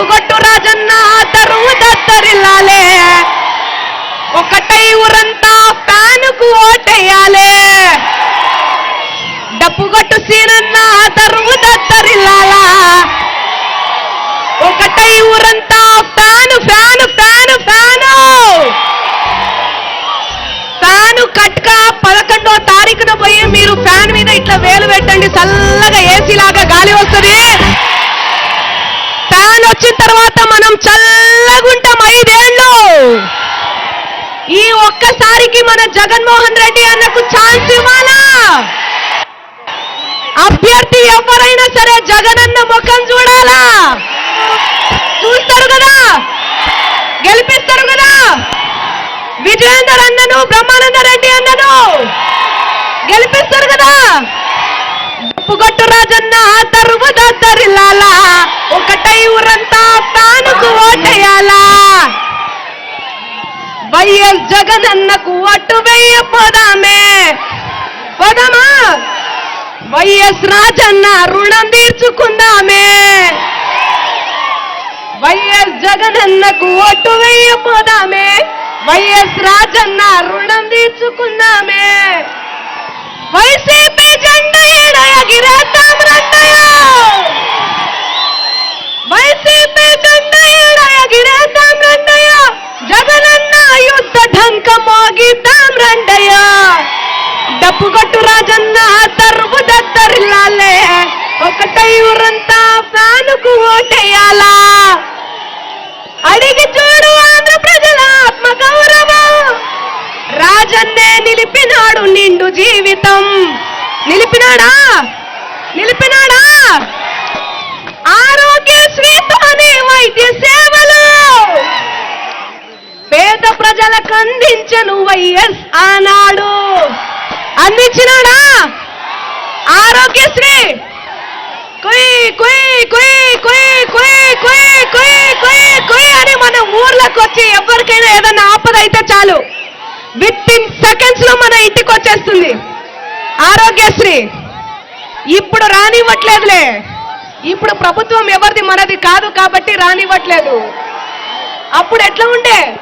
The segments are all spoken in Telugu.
డప్పుగొట్టు రాజన్న తరువు దత్తరిల్లాలే ఒకటై ఊరంతా ఫ్యానుకు ఓటేయాలే డప్పుగొట్టు సీనన్న తరువు దత్తరిల్లాలా ఒకటై ఊరంతా fan fan fan fan. Fan కట్క పదకొండో తారీఖున పోయి మీరు ఫ్యాన్ మీద ఇట్లా వేలు పెట్టండి చల్లగా ఏసీ తర్వాత మనం చల్లగుంటాం ఐదేళ్ళు. ఈ ఒక్కసారికి మన జగన్మోహన్ రెడ్డి అన్నకు ఛాన్స్ ఇవ్వాలా? అభ్యర్థి ఎవరైనా సరే జగనన్న ముఖం చూడాలా? చూస్తారు కదా? గెలిపిస్తారు కదా? విజయేందర్ అన్నను బ్రహ్మానంద రెడ్డి అన్నను గెలిపిస్తారు కదా? డప్పుగొట్టు రాజన్న తరువు తరిలాలా? ఒకటై ఊరంతా తానుకు ఓటేయాలా? వైఎస్ జగన్ అన్నకు ఓటు వెయ్య పోదామే. పోదామా? వైఎస్ రాజన్న రుణం తీర్చుకుందామే. వైఎస్ జగనన్నకు వెయ్య పోదామే. వైఎస్ రాజన్న రుణం తీర్చుకుందామే. वैसे पे झंडा हिड़ाया गिरा ताम्रंडया वैसे पे झंडा हिड़ाया गिरा ताम्रंडया జగనన్న యుద్ధ ఢంకమోగి తామ్రండయ డప్పుగొట్టు రాజన్న తరువు దత్తరిల్లాలే ఒకటై ఊరంతా ఫ్యానుకు ఓటేయాలా అడిగి చూడు ఆంధ్ర ప్రజల ఆత్మగా రాజన్నే నిలిపినాడు నిండు జీవితం. నిలిపినాడా? నిలిపినాడా? ఆరోగ్యశ్రీతోనే వైద్య సేవలు. పేద ప్రజలకు అందించను వైఎస్ ఆనాడు. అందించినాడా? ఆరోగ్యశ్రీ. కుయ్ కుయ్ కుయ్ కుయ్ కుయ్ కుయ్ కుయ్ కుయ్ కుయ్ అని మన ఊర్లకు వచ్చి ఎవరికైనా ఏదైనా ఆపద అయితే చాలు విత్ ఇన్ సెకండ్స్లో మన ఇంటికి వచ్చేస్తుంది. ఆరోగ్యశ్రీ. ఇప్పుడు రానివ్వట్లేదులే. ఇప్పుడు ప్రభుత్వం ఎవరిది మనది కాదు కాబట్టి రానివ్వట్లేదు. అప్పుడు ఎట్లా ఉండే?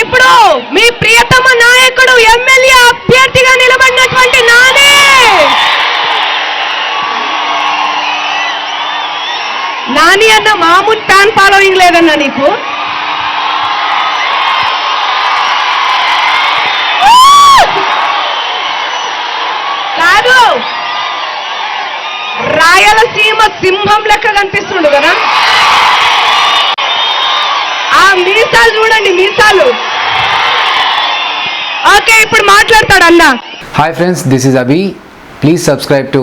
ఇప్పుడు మీ ప్రియతమ నాయకుడు ఎమ్మెల్యే అభ్యర్థిగా నిలబడినటువంటి నానే! నాని అన్న మామూలు ఫ్యాన్ ఫాలోయింగ్ లేదన్నా నీకు? కాదు. రాయలసీమ సింహం లెక్క కనిపిస్తుండు కదా? ఆ మీసాలు చూడండి మీసాలు. ఓకే ఇప్పుడు మాట్లాడతాడు అన్న. Hi friends this is Abhi please subscribe to